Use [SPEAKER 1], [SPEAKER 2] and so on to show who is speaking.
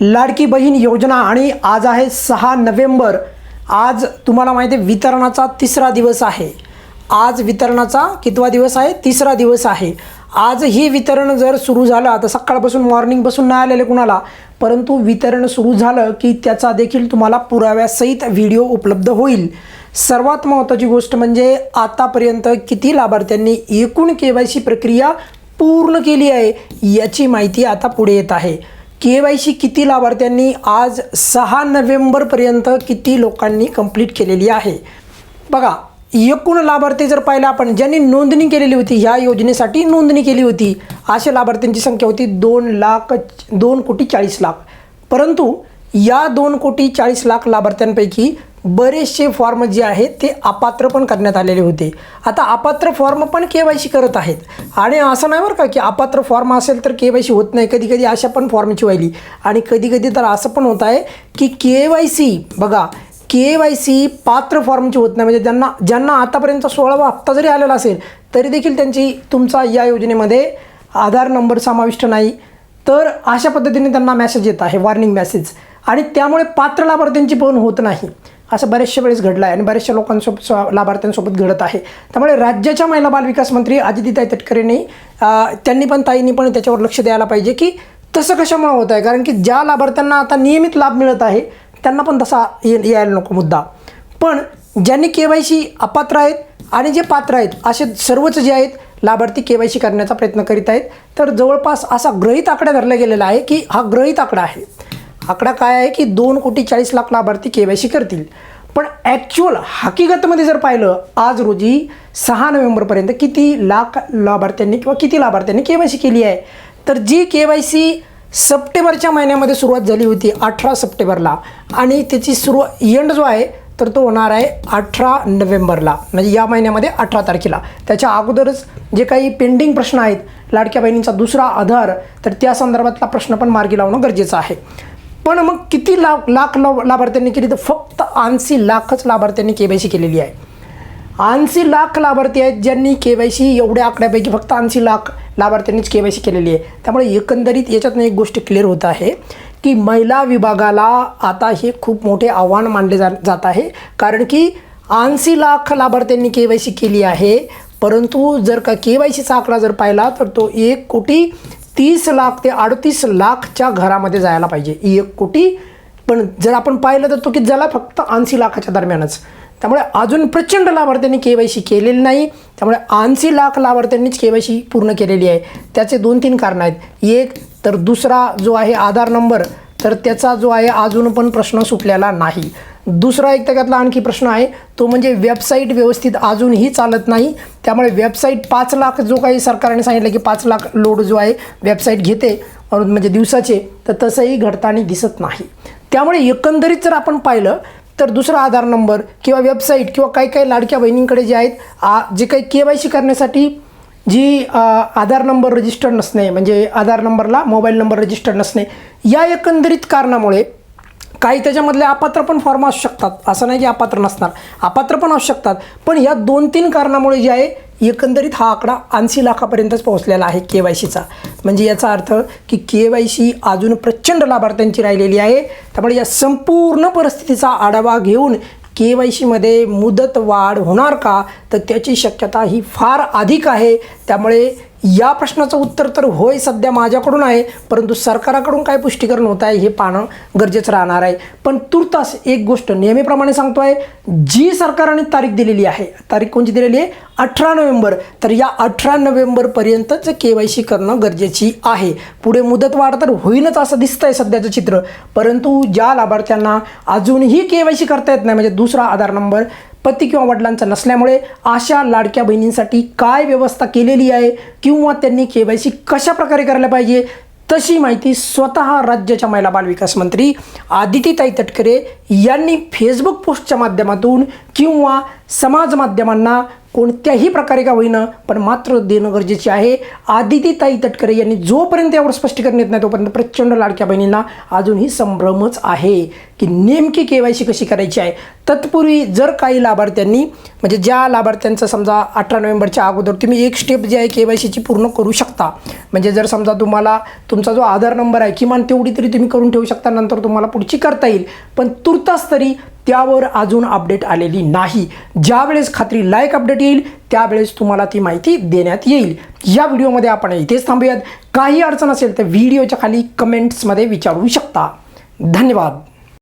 [SPEAKER 1] लाडकी बहीण योजना आणि आज आहे सहा नोव्हेंबर. आज तुम्हाला माहिती आहे वितरणाचा तिसरा दिवस आहे. आज वितरणाचा कितवा दिवस आहे? तिसरा दिवस आहे. आज हे वितरण जर सुरू झालं आता सकाळपासून मॉर्निंगपासून नाही आलेले कुणाला परंतु वितरण सुरू झालं की त्याचा देखील तुम्हाला पुराव्यासहित व्हिडिओ उपलब्ध होईल. सर्वात महत्त्वाची गोष्ट म्हणजे आतापर्यंत किती लाभार्थ्यांनी एकूण के वाय सी प्रक्रिया पूर्ण केली आहे याची माहिती आता पुढे येत आहे. के वाय सी किती लाभार्थ्यांनी आज सहा नोव्हेंबरपर्यंत किती लोकांनी कंप्लीट केलेली आहे? बघा एकूण लाभार्थी जर पाहिलं आपण ज्यांनी नोंदणी केलेली होती ह्या योजनेसाठी नोंदणी केली होती अशा लाभार्थ्यांची संख्या होती दोन लाख दोन कोटी चाळीस लाख. परंतु या दोन कोटी चाळीस लाख लाभार्थ्यांपैकी बरेचसे फॉर्म जे आहेत ते अपात्र पण करण्यात आलेले होते. आता अपात्र फॉर्म पण के वाय सी करत आहेत. आणि असं नाही बरं का की अपात्र फॉर्म असेल तर के वाय सी होत नाही. कधी कधी अशा पण फॉर्मची व्हायली. आणि कधी कधी तर असं पण होत आहे की के वाय सी बघा के वाय सी पात्र फॉर्मची होत नाही. म्हणजे ज्यांना ज्यांना आतापर्यंत सोळावा हप्ता जरी आलेला असेल तरी देखील त्यांची तुमचा या योजनेमध्ये आधार नंबर समाविष्ट नाही. तर अशा पद्धतीने त्यांना मॅसेज येत आहे वॉर्निंग मॅसेज आणि त्यामुळे पात्र लाभार्थ्यांची पण होत नाही. असं बऱ्याचशा वेळेस घडलं आहे आणि बऱ्याचशा लोकांसोबत लाभार्थ्यांसोबत घडत आहे. त्यामुळे राज्याच्या महिला बालविकास मंत्री आदितीताई तटकरेंनी त्यांनी पण ताईंनी पण त्याच्यावर लक्ष द्यायला पाहिजे की तसं कशामुळे होत आहे कारण की ज्या लाभार्थ्यांना आता नियमित लाभ मिळत आहे त्यांना पण तसा ये यायला नको मुद्दा. पण ज्यांनी के वाय सी अपात्र आहेत आणि जे पात्र आहेत असे सर्वच जे आहेत लाभार्थी के वाय सी करण्याचा प्रयत्न करीत आहेत. तर जवळपास असा ग्रहित आकडा धरला गेलेला आहे की हा ग्रहित आकडा आहे. आकडा काय आहे की दोन कोटी चाळीस लाख लाभार्थी के वाय सी करतील. पण ॲक्च्युअल हकीकतमध्ये जर पाहिलं आज रोजी सहा नोव्हेंबरपर्यंत किती लाख लाभार्थ्यांनी किंवा किती लाभार्थ्यांनी के वाय सी केली आहे? तर जी के वाय सी सप्टेंबरच्या महिन्यामध्ये सुरुवात झाली होती अठरा सप्टेंबरला. आणि त्याची सुरू एंड जो आहे तर तो होणार आहे अठरा नोव्हेंबरला. म्हणजे या महिन्यामध्ये अठरा तारखेला. त्याच्या अगोदरच जे काही पेंडिंग प्रश्न आहेत लाडक्या बहिणींचा दुसरा आधार तर त्या संदर्भातला प्रश्न पण मार्गी लावणं गरजेचं आहे. पण मग किती लाख लाख लाभ लाभार्थ्यांनी केली तर फक्त ऐंशी लाखच लाभार्थ्यांनी के वाय सी केलेली आहे. ऐंशी लाख लाभार्थी आहेत ज्यांनी के वाय सी एवढ्या आकड्यापैकी फक्त ऐंशी लाख लाभार्थ्यांनीच के वाय सी केलेली आहे. त्यामुळे एकंदरीत याच्यातनं एक गोष्ट क्लिअर होत आहे की महिला विभागाला आता हे खूप मोठे आव्हान मानले जा जात आहे. कारण की ऐंशी लाख लाभार्थ्यांनी के वाय सी केली आहे. परंतु जर का के वाय सीचा आकडा जर पाहिला तर तो एक कोटी तीस लाख ते अडतीस लाखच्या घरामध्ये जायला पाहिजे. एक कोटी. पण जर आपण पाहिलं तर तो की झाला? फक्त ऐंशी लाखाच्या दरम्यानच. त्यामुळे अजून प्रचंड लाभार्थ्यांनी के वाय सी केलेली नाही. त्यामुळे ऐंशी लाख लाभार्थ्यांनीच के वाय सी पूर्ण केलेली आहे. त्याचे दोन तीन कारणं आहेत. एक तर दुसरा जो आहे आधार नंबर तर त्याचा जो आहे अजून पण प्रश्न सुटलेला नाही. दुसरा एक त्याच्यातला आणखी प्रश्न आहे तो म्हणजे वेबसाईट व्यवस्थित अजूनही चालत नाही. त्यामुळे वेबसाईट पाच लाख जो काही सरकारने सांगितलं की पाच लाख लोड जो आहे वेबसाईट घेते म्हणजे दिवसाचे तर तसंही घडताना दिसत नाही. त्यामुळे एकंदरीत जर आपण पाहिलं तर दुसरा आधार नंबर किंवा वेबसाईट किंवा काही काही लाडक्या बहिणींकडे जे आहेत आ जे काही के वाय सी करण्यासाठी जी आधार नंबर रजिस्टर्ड नसणे म्हणजे आधार नंबरला मोबाईल नंबर रजिस्टर्ड नसणे या एकंदरीत कारणामुळे काही त्याच्यामधले अपात्र पण फॉर्म असू शकतात. असं नाही की अपात्र नसणार. अपात्र पण असू शकतात. पण या दोन तीन कारणामुळे जे आहे एकंदरीत हा आकडा ऐंशी लाखापर्यंतच पोहोचलेला आहे के वाय सीचा म्हणजे याचा अर्थ की के वाय सी अजून प्रचंड लाभार्थ्यांची राहिलेली आहे. त्यामुळे या संपूर्ण परिस्थितीचा आढावा घेऊन के वाय सीमध्ये मुदत वाढ होणार का? तर त्याची शक्यता ही फार अधिक आहे. त्यामुळे या प्रश्नाचं उत्तर तर होय सध्या माझ्याकडून आहे परंतु सरकाराकडून काय पुष्टीकरण होत आहे हे पाहणं गरजेचं राहणार आहे. पण तुर्तास एक गोष्ट नेहमीप्रमाणे सांगतो आहे जी सरकारने तारीख दिलेली आहे तारीख कोणती दिलेली आहे? अठरा नोव्हेंबर. तर या अठरा नोव्हेंबरपर्यंतच के वाय सी करणं गरजेची आहे. पुढे मुदतवाढ तर होईलच असं दिसतंय सध्याचं चित्र. परंतु ज्या लाभार्थ्यांना अजूनही के वाय सी करता येत नाही म्हणजे दुसरा आधार नंबर पती किंवा वडिलांचा नसल्यामुळे अशा लाडक्या बहिणींसाठी काय व्यवस्था केलेली आहे किंवा त्यांनी के वाय सी कशा प्रकारे करायला पाहिजे तशी माहिती स्वतः राज्याच्या महिला बालविकास मंत्री आदितीताई तटकरे यांनी फेसबुक पोस्टच्या माध्यमातून किंवा समाज माध्यमांना कोणत्याही प्रकारे का होईना पण मात्र देणं गरजेचे आहे. आदितीताई तटकरे यांनी जोपर्यंत यावर स्पष्टीकरण येत नाही तोपर्यंत प्रचंड लाडक्या बहिणींना अजूनही संभ्रमच आहे. की नेमकी के वाय सी कशी करायची आहे? तत्पूर्वी जर काही लाभार्थ्यांनी म्हणजे ज्या लाभार्थ्यांचं समजा अठरा नोव्हेंबरच्या अगोदर तुम्ही एक स्टेप जी आहे के वाय सीची पूर्ण करू शकता. म्हणजे जर समजा तुम्हाला तुमचा जो आधार नंबर आहे किमान तेवढी तरी तुम्ही करून ठेवू शकता नंतर तुम्हाला पुढची करता येईल. पण तुर्तास तरी त्यावर अजून अपडेट आलेली नाही. ज्यावेळेस खात्री लायक अपडेट येईल त्यावेळेस तुम्हाला ती माहिती देण्यात येईल. या व्हिडिओमध्ये आपण इथेच थांबूयात. काही अडचण असेल तर व्हिडिओच्या खाली कमेंट्समध्ये विचारू शकता. धन्यवाद.